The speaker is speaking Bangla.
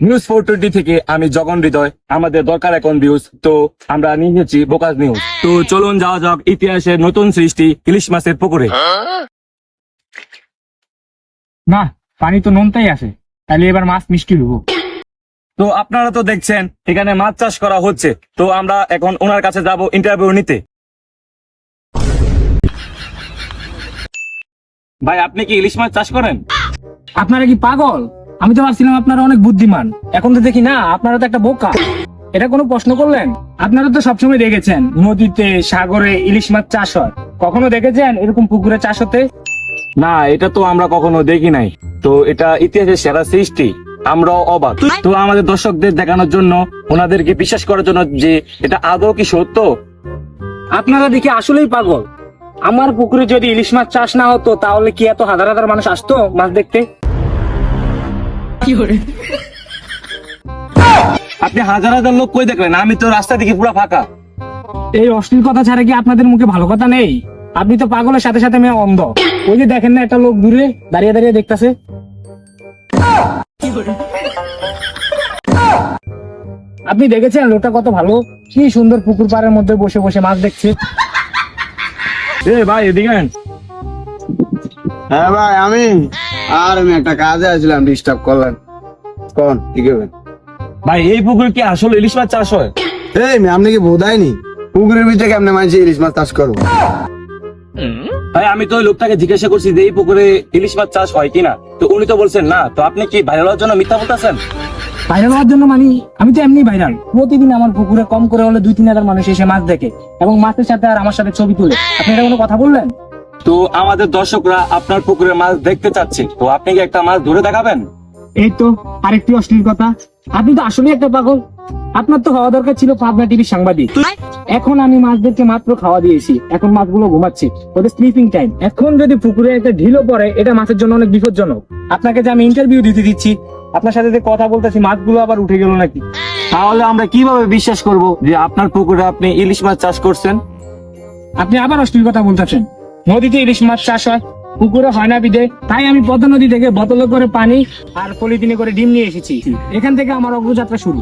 নিউজ ফোর টোয়েন্টি থেকে আমি জগন হৃদয় আমাদের দরকার এখন ভিউজ তো আমরা নিয়ে এসেছি বোকাস নিউজ তো চলুন যাওয়া যাক ইতিহাসের নতুন সৃষ্টি ইলিশ মাছের পুকুরে। না পানি তো নোনতাই আছে। তাহলে এবার মাছ মিষ্টি হব তো আপনারা তো দেখছেন এখানে মাছ চাষ করা হচ্ছে। তো আমরা এখন ওনার কাছে যাব ইন্টারভিউ নিতে। ভাই আপনি কি ইলিশ মাছ চাষ করেন? আপনারা কি পাগল? আমি তো ভাবছিলাম আপনারা অনেক বুদ্ধিমান। এখন তো দেখি না আপনারা তো একটা বোকা। এটা কোনো প্রশ্ন করলেন? আপনারা তো সবসময় দেখেছেন নদীতে সাগরে ইলিশ মাছ চাষ হয়। কখনো দেখেছেন এরকম পুকুরে চাষ হতে? না এটা তো আমরা কখনো দেখি নাই। তো এটা ইতিহাসের সেরা সৃষ্টি। আমরাও অবাক। তো আমাদের দর্শকদের দেখানোর জন্য ওনাদেরকে বিশ্বাস করার জন্য যে এটা আদৌ কি সত্য? আপনারা দেখি আসলেই পাগল। আমার পুকুরে যদি ইলিশ মাছ চাষ না হতো তাহলে কি এত হাজার হাজার মানুষ আসতো মাছ দেখতে? আপনি হাজার হাজার লোক কই দেখলেন? আমি তো রাস্তা দেখি পুরো ফাঁকা। এই অশ্লীল কথা ছাড়া কি আপনাদের মুখে ভালো কথা নেই? আপনি তো পাগলের সাথে সাথে মেয়ে অন্ধ। ওই যে দেখেন না একটা লোক দূরে দাঁড়িয়ে দাঁড়িয়ে দেখতাছে। আপনি দেখেছেন লোকটা কত ভালো? কি সুন্দর পুকুর পাড়ের মধ্যে বসে বসে মাছ দেখছে। এ ভাই এদিকে। হ্যাঁ ভাই আমি আর আমি একটা কাজে আসলাম ডিস্টার্ব করলেন। কোন? ঠিক ভাই এই পুকুরে কি আসলে ইলিশ মাছ চাষ হয়? এই আপনি কি বোধায়নি পুকুরের ভিতরে কেমনে মাঝে ইলিশ মাছ চাষ করব? ভাই আমি তো ওই লোকটাকে জিজ্ঞাসা করছি যে এই পুকুরে ইলিশ মাছ চাষ হয় কিনা? তো উনি তো বলছেন না তো আপনি কি ভাইরাল হওয়ার জন্য মিথ্যা বলতেছেন? ভাইরাল হওয়ার জন্য মানে আমি তো এমনি ভাইরাল প্রতিদিন আমার পুকুরে কম করে হলে দুই তিন হাজার মানুষ এসে মাছ দেখে এবং মাছের সাথে আর আমার সাথে ছবি তুলে। আপনি এটা কোনো কথা বললেন? তো আমাদের দর্শকরা আপনার পুকুরে মাছ দেখতে চাচ্ছে। তো আপনি কি একটা মাছ ধরে দেখাবেন? এই তো আরেকটি অশ্লীল কথা। আপনি তো আসলে একটা পাগল। আপনার তো হওয়া দরকার ছিল পাবনা টিভি সাংবাদিক। এখন আমি মাছদেরকে মাত্র খাওয়া দিয়েছি। এখন মাছগুলো ঘুমাচ্ছে। ওদের স্লিপিং টাইম এখন যদি পুকুরে একটা ঢিলও পড়ে এটা মাছের জন্য অনেক বিপজ্জনক। আপনাকে যে আমি ইন্টারভিউ দিতে দিচ্ছি আপনার সাথে যে কথা বলতেছি মাছগুলো আবার উঠে গেল নাকি? তাহলে আমরা কীভাবে বিশ্বাস করব যে আপনার পুকুরে আপনি ইলিশ মাছ চাষ করছেন? আপনি আবার অশ্লীল কথা বলতেছেন। নদীতে ইলিশ মাছ চাষ হয়, পুকুরে হয় না বিদে। তাই আমি পদ্মা নদী থেকে বোতলে করে পানি আর পলিথিনে করে ডিম নিয়ে এসেছি। এখান থেকে আমার অগ্রযাত্রা শুরু।